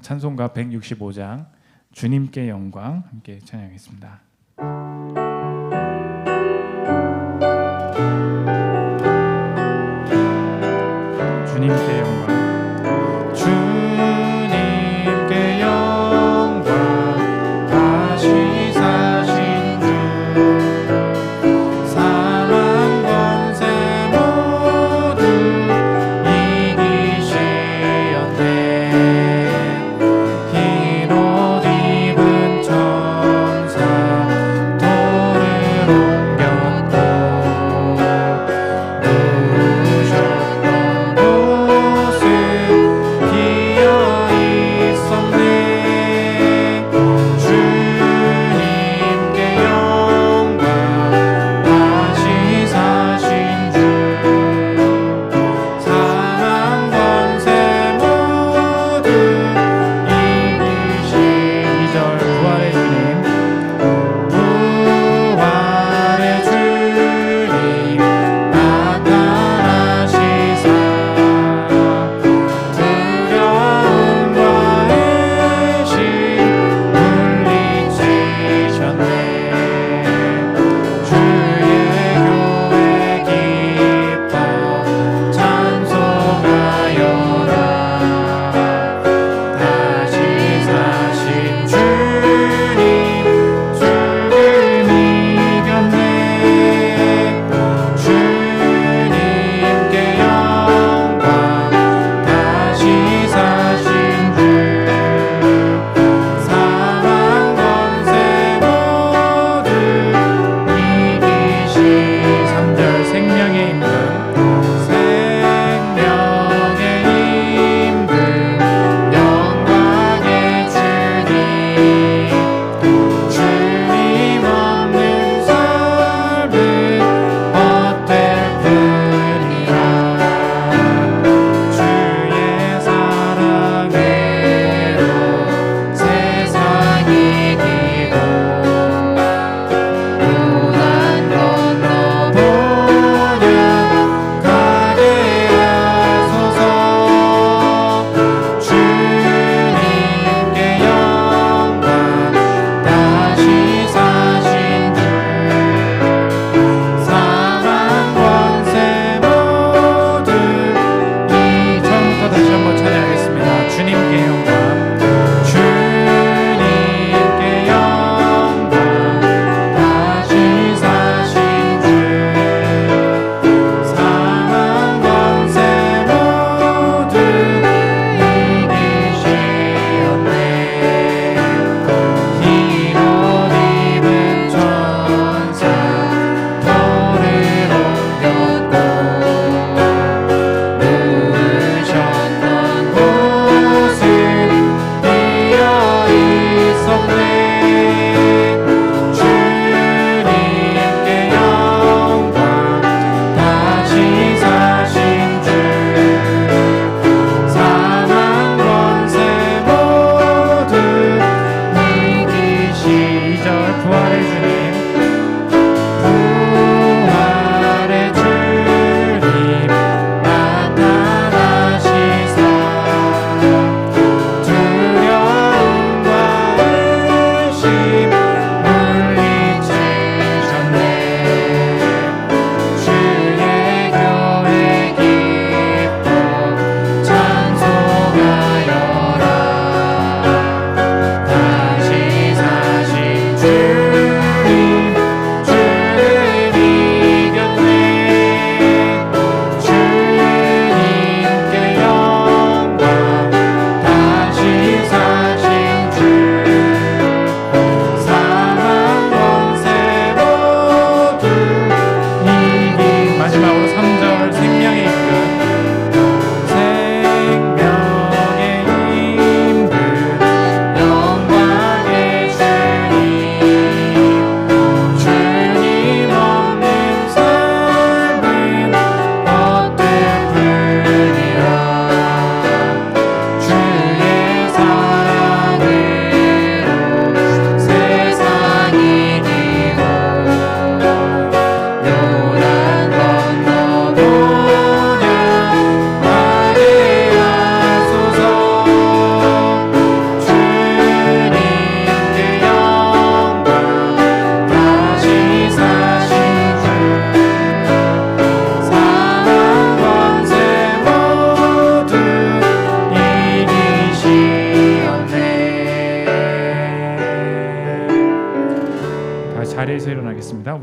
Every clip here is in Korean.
찬송가 165장 주님께 영광 함께 찬양하겠습니다.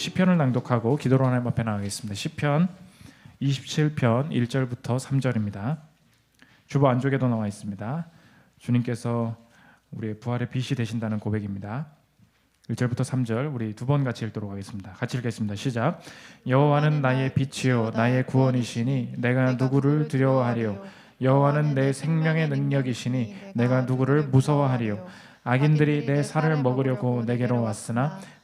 시편을 낭독하고 기도로 하나님 앞에 나가겠습니다. 시편 27편 1절부터 3절입니다. 주보 안쪽에도 나와 있습니다. 주님께서 우리의 부활의 빛이 되신다는 고백입니다. 1절부터 3절 우리 두 번 같이 읽도록 하겠습니다. 같이 읽겠습니다. 시작. 여호와는 나의 빛이요 나의 구원이시니 내가 누구를 두려워하리요 여호와는 내 생명의 능력이시니 내가 누구를 무서워하리요 악인들이 내 살을 먹으려고 내게로 왔으나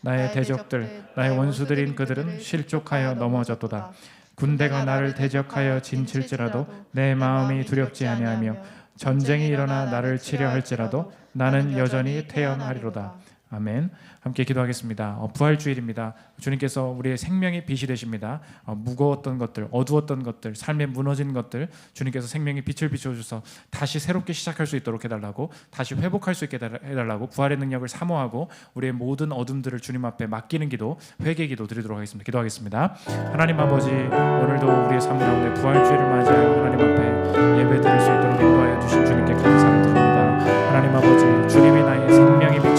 나의 대적들 나의 원수들인 그들은 실족하여 넘어졌도다. 군대가 나를 대적하여 진칠지라도 내 마음이 두렵지 아니하며 전쟁이 일어나 나를 치려 할지라도 나는 여전히 태연하리로다. 아멘. 함께 기도하겠습니다. 어, 부활 주일입니다. 주님께서 우리의 생명의 빛이 되십니다. 어, 무거웠던 것들, 어두웠던 것들, 삶에 무너진 것들, 주님께서 생명의 빛을 비춰주셔서 다시 새롭게 시작할 수 있도록 해달라고, 다시 회복할 수 있게 해달라고, 부활의 능력을 사모하고 우리의 모든 어둠들을 주님 앞에 맡기는 기도, 회개 기도 드리도록 하겠습니다. 기도하겠습니다. 하나님 아버지, 오늘도 우리의 삶 가운데 부활 주일을 맞이하여 하나님 앞에 예배 드릴 수 있도록 인도하여 주신 주님께 감사를 드립니다. 하나님 아버지, 주님이 나의 생명의 빛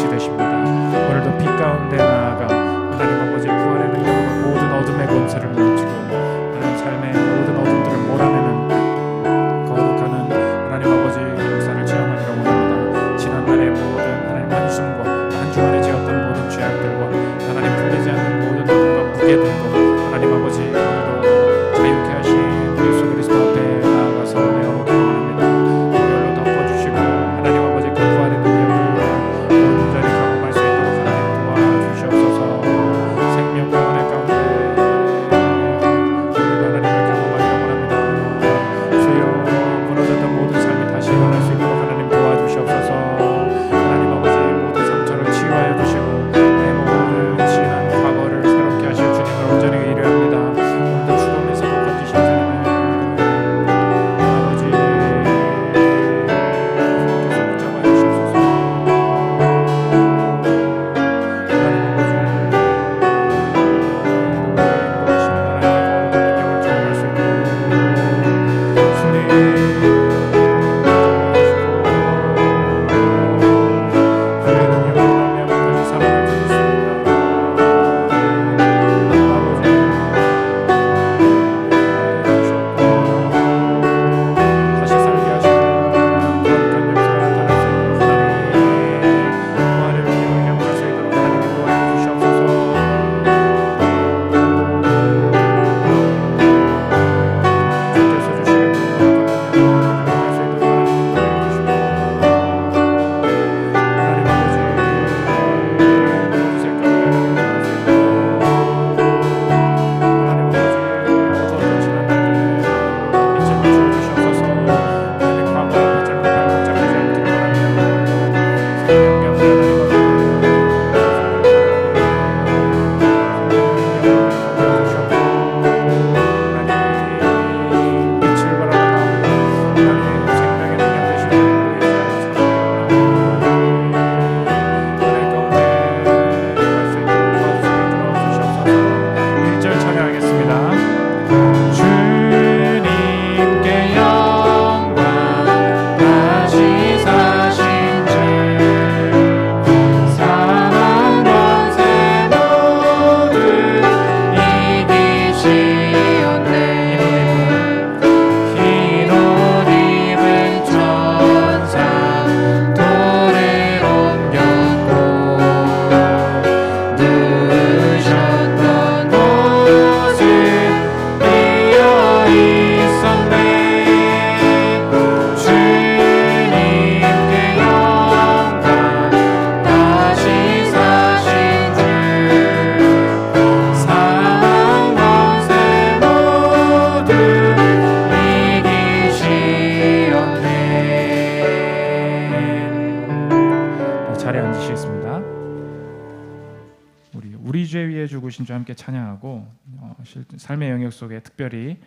죽으신 주 함께 찬양하고 어, 실- 삶의 영역 속에 특별히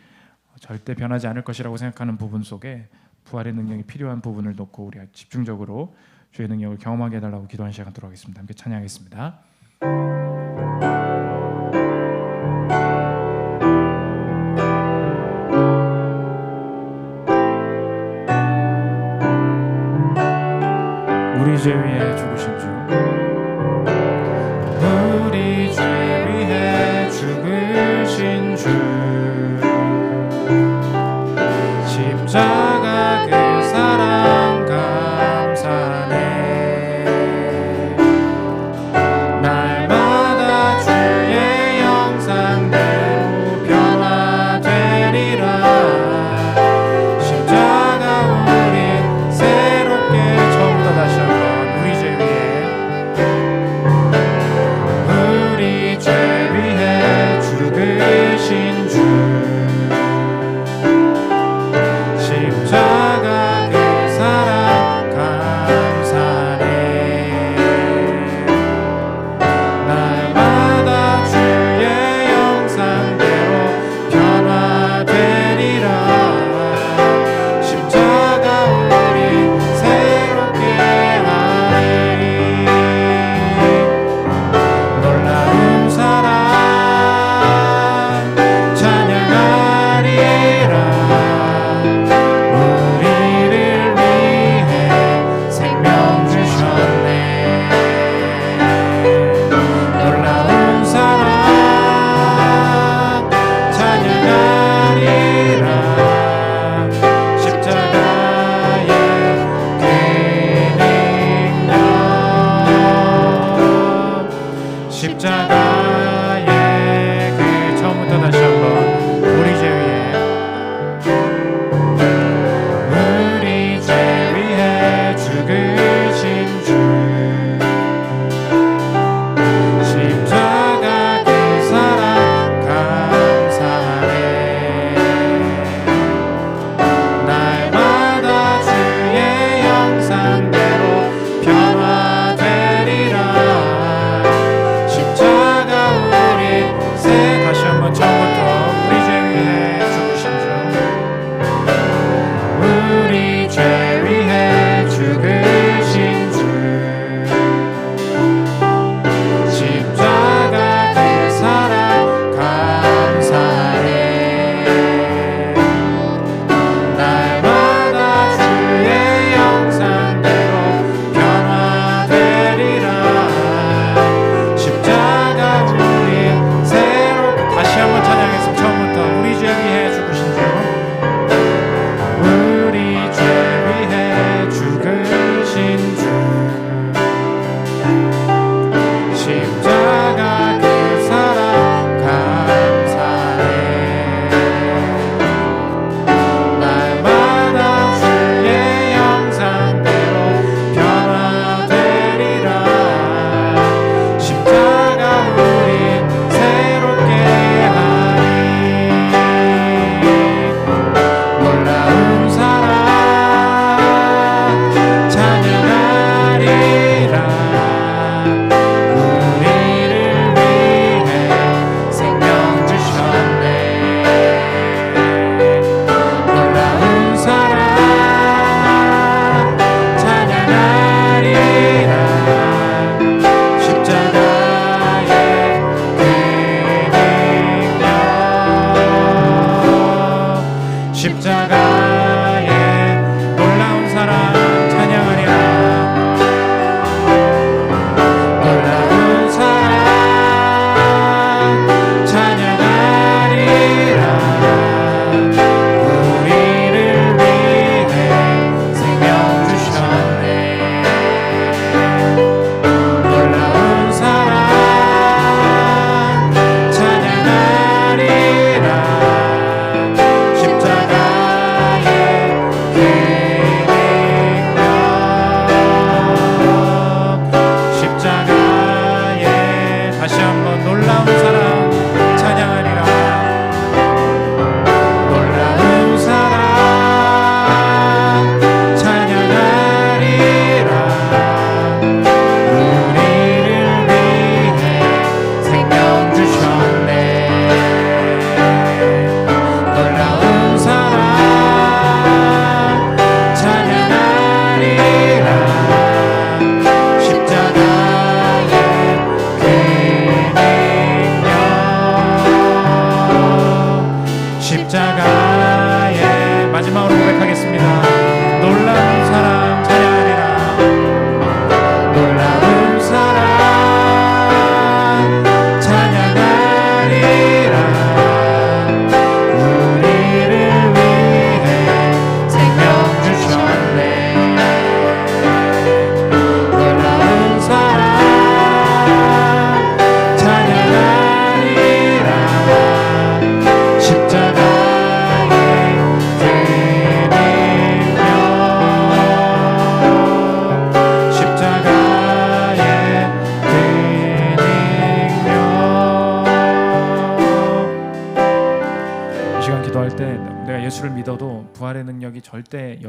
절대 변하지 않을 것이라고 생각하는 부분 속에 부활의 능력이 필요한 부분을 놓고 우리가 집중적으로 주의 능력을 경험하게 해달라고 기도하는 시간 들어가겠습니다. 함께 찬양하겠습니다. 우리 죄 위에 죽으신 주 십자가.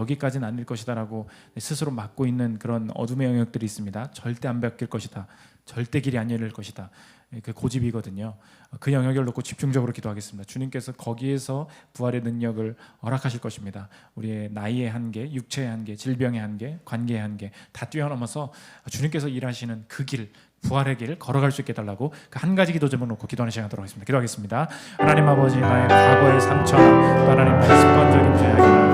여기까지는 아닐 것이다라고 스스로 막고 있는 그런 어둠의 영역들이 있습니다. 절대 안 바뀔 것이다. 절대 길이 안 열릴 것이다. 예, 그 고집이거든요. 그 영역을 놓고 집중적으로 기도하겠습니다. 주님께서 거기에서 부활의 능력을 허락하실 것입니다. 우리의 나이의 한계, 육체의 한계, 질병의 한계, 관계의 한계 다 뛰어넘어서 주님께서 일하시는 그 길, 부활의 길 걸어갈 수 있게 달라고 그 한 가지 기도 제목 놓고 기도하는 시간 하도록 하겠습니다. 기도하겠습니다. 하나님 아버지 나의 과거의 상처, 하나님 습관적인 죄악이나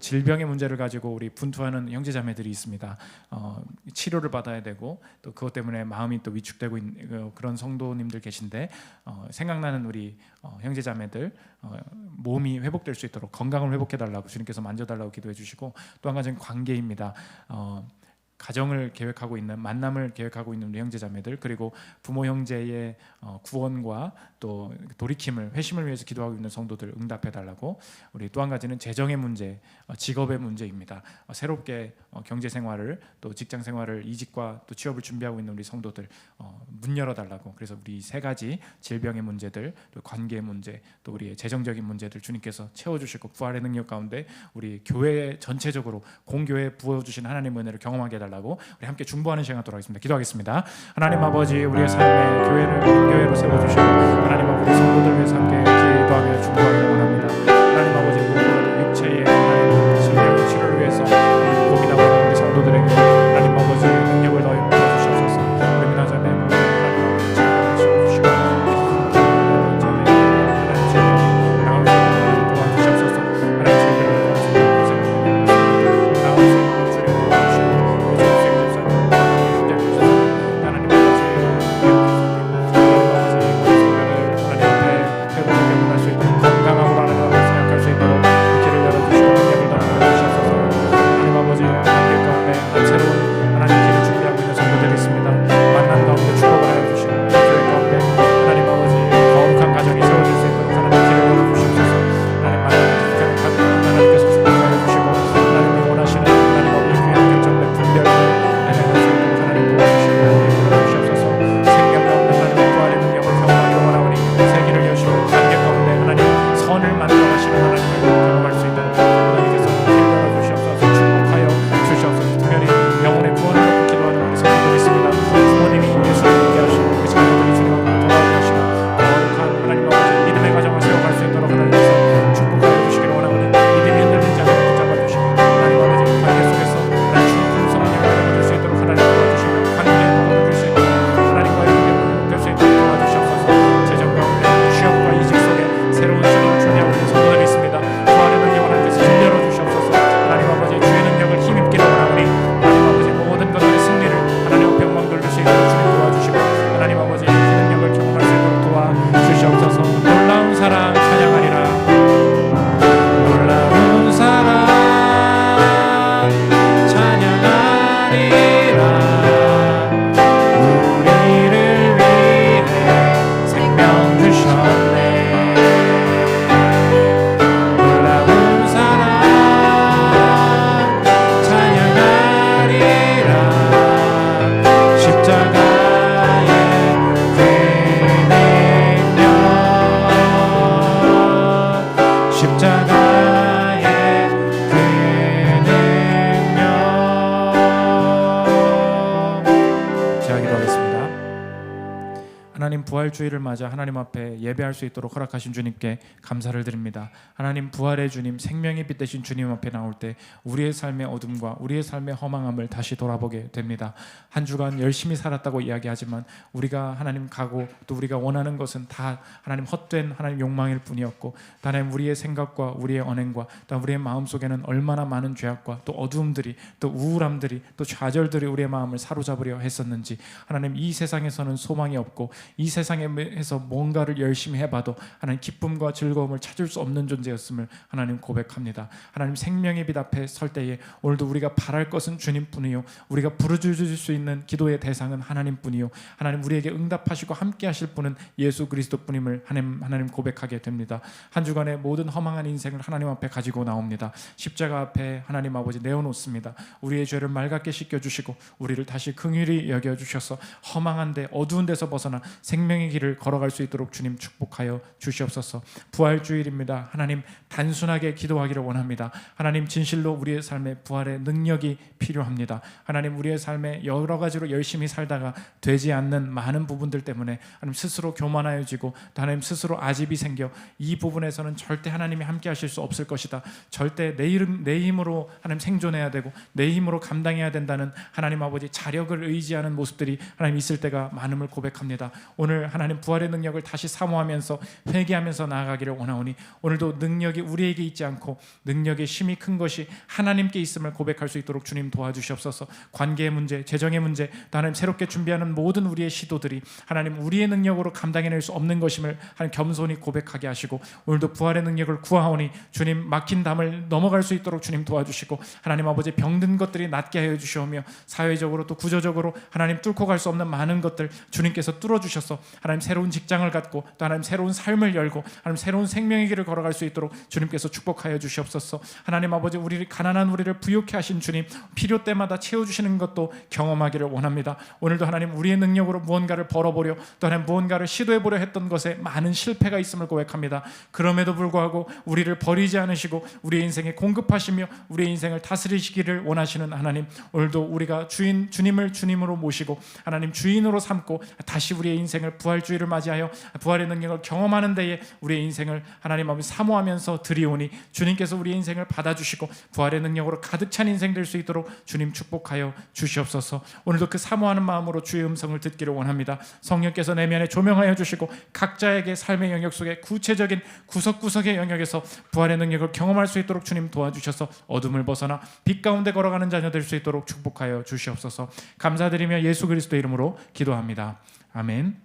질병의 문제를 가지고 우리 분투하는 형제자매들이 있습니다. 어, 치료를 받아야 되고 또 그것 때문에 마음이 또 위축되고 있는 어, 그런 성도님들 계신데 어, 생각나는 우리 어, 형제자매들 어, 몸이 회복될 수 있도록 건강을 회복해 달라고 주님께서 만져달라고 기도해 주시고 또 한 가지 관계입니다. 어, 가정을 계획하고 있는 만남을 계획하고 있는 우리 형제자매들 그리고 부모 형제의 어, 구원과 또 돌이킴을 회심을 위해서 기도하고 있는 성도들 응답해 달라고 우리 또 한 가지는 재정의 문제, 어, 직업의 문제입니다. 어, 새롭게 경제 생활을 또 직장 생활을 이직과 또 취업을 준비하고 있는 우리 성도들 문 열어 달라고 그래서 우리 세 가지 질병의 문제들, 또 관계 문제, 또 우리의 재정적인 문제들 주님께서 채워 주실 것 부활의 능력 가운데 우리 교회 전체적으로 공교회 부어 주신 하나님의 은혜를 경험하게 해 달라고 우리 함께 중보하는 시간 갖도록 하겠습니다. 기도하겠습니다. 하나님 아버지 우리의 삶에 교회를 교회로 세워주시고 하나님 아버지 성도들 위해서 함께 부활주의를 맞아 하나님 앞에 예배할 수 있도록 허락하신 주님께 감사를 드립니다. 하나님 부활의 주님, 생명의 빛 대신 주님 앞에 나올 때 우리의 삶의 어둠과 우리의 삶의 허망함을 다시 돌아보게 됩니다. 한 주간 열심히 살았다고 이야기하지만 우리가 하나님 가고 또 우리가 원하는 것은 다 하나님 헛된 하나님 욕망일 뿐이었고 또 하나님 우리의 생각과 우리의 언행과 또 우리의 마음 속에는 얼마나 많은 죄악과 또 어두움들이 또 우울함들이 또 좌절들이 우리의 마음을 사로잡으려 했었는지 하나님 이 세상에서는 소망이 없고 이 세상에 서 뭔가를 열심히 해봐도 하나님 기쁨과 즐거움을 찾을 수 없는 존재였음을 하나님 고백합니다. 하나님 생명의 빛 앞에 설 때에 오늘도 우리가 바랄 것은 주님뿐이요 우리가 부르짖을 수 있는 기도의 대상은 하나님뿐이요 하나님 우리에게 응답하시고 함께하실 분은 예수 그리스도뿐임을 하나님 하나님 고백하게 됩니다. 한 주간의 모든 허망한 인생을 하나님 앞에 가지고 나옵니다. 십자가 앞에 하나님 아버지 내어놓습니다. 우리의 죄를 맑게 씻겨 주시고 우리를 다시 긍휼히 여겨 주셔서 허망한데 어두운 데서 벗어나 생명의 길을 걸어갈 수 있도록 주님 축복하여 주시옵소서. 부활주일입니다. 하나님 단순하게 기도하기를 원합니다. 하나님 진실로 우리의 삶에 부활의 능력이 필요합니다. 하나님 우리의 삶에 여러 가지로 열심히 살다가 되지 않는 많은 부분들 때문에 하나님 스스로 교만하여지고 또 하나님 스스로 아집이 생겨 이 부분에서는 절대 하나님이 함께 하실 수 없을 것이다. 절대 내 이름 내 힘으로 하나님 생존해야 되고 내 힘으로 감당해야 된다는 하나님 아버지 자력을 의지하는 모습들이 하나님 있을 때가 많음을 고백합니다. 오늘 하나님 부활의 능력을 다시 사모하면서 회개하면서 나아가기를 원하오니 오늘도 능력이 우리에게 있지 않고 능력의 힘이 큰 것이 하나님께 있음을 고백할 수 있도록 주님 도와주시옵소서. 관계의 문제, 재정의 문제, 또 하나님 새롭게 준비하는 모든 우리의 시도들이 하나님 우리의 능력으로 감당해낼 수 없는 것임을 하나님 겸손히 고백하게 하시고 오늘도 부활의 능력을 구하오니 주님 막힌 담을 넘어갈 수 있도록 주님 도와주시고 하나님 아버지 병든 것들이 낫게 하여 주시오며 사회적으로 또 구조적으로 하나님 뚫고 갈 수 없는 많은 것들 주님께서 뚫어 주셔서 하나님 새로운 직장을 갖고 또 하나님 새로운 삶을 열고 하나님 새로운 생명의 길을 걸어갈 수 있도록 주님께서 축복하여 주시옵소서. 하나님 아버지 우리를 가난한 우리를 부유케 하신 주님 필요 때마다 채워 주시는 것도 경험하기를 원합니다. 오늘도 하나님 우리의 능력으로 무언가를 벌어보려 또 하나님 무언가를 시도해 보려 했던 것에 많은 실패가 있음을 고백합니다. 그럼에도 불구하고 우리를 버리지 않으시고 우리의 인생에 공급하시며 우리의 인생을 다스리시기를 원하시는 하나님 오늘도 우리가 주인 주님을 주님으로 모시고 하나님 주인으로 삼고 다시 우리의 인생을 부 활주의를 맞이하여 부활의 능력을 경험하는 데에 우리의 인생을 하나님 아버지 사모하면서 드리오니 주님께서 우리의 인생을 받아주시고 부활의 능력으로 가득 찬 인생 될 수 있도록 주님 축복하여 주시옵소서. 오늘도 그 사모하는 마음으로 주의 음성을 듣기를 원합니다. 성령께서 내면에 조명하여 주시고 각자에게 삶의 영역 속에 구체적인 구석구석의 영역에서 부활의 능력을 경험할 수 있도록 주님 도와주셔서 어둠을 벗어나 빛 가운데 걸어가는 자녀 될 수 있도록 축복하여 주시옵소서. 감사드리며 예수 그리스도 이름으로 기도합니다 아멘.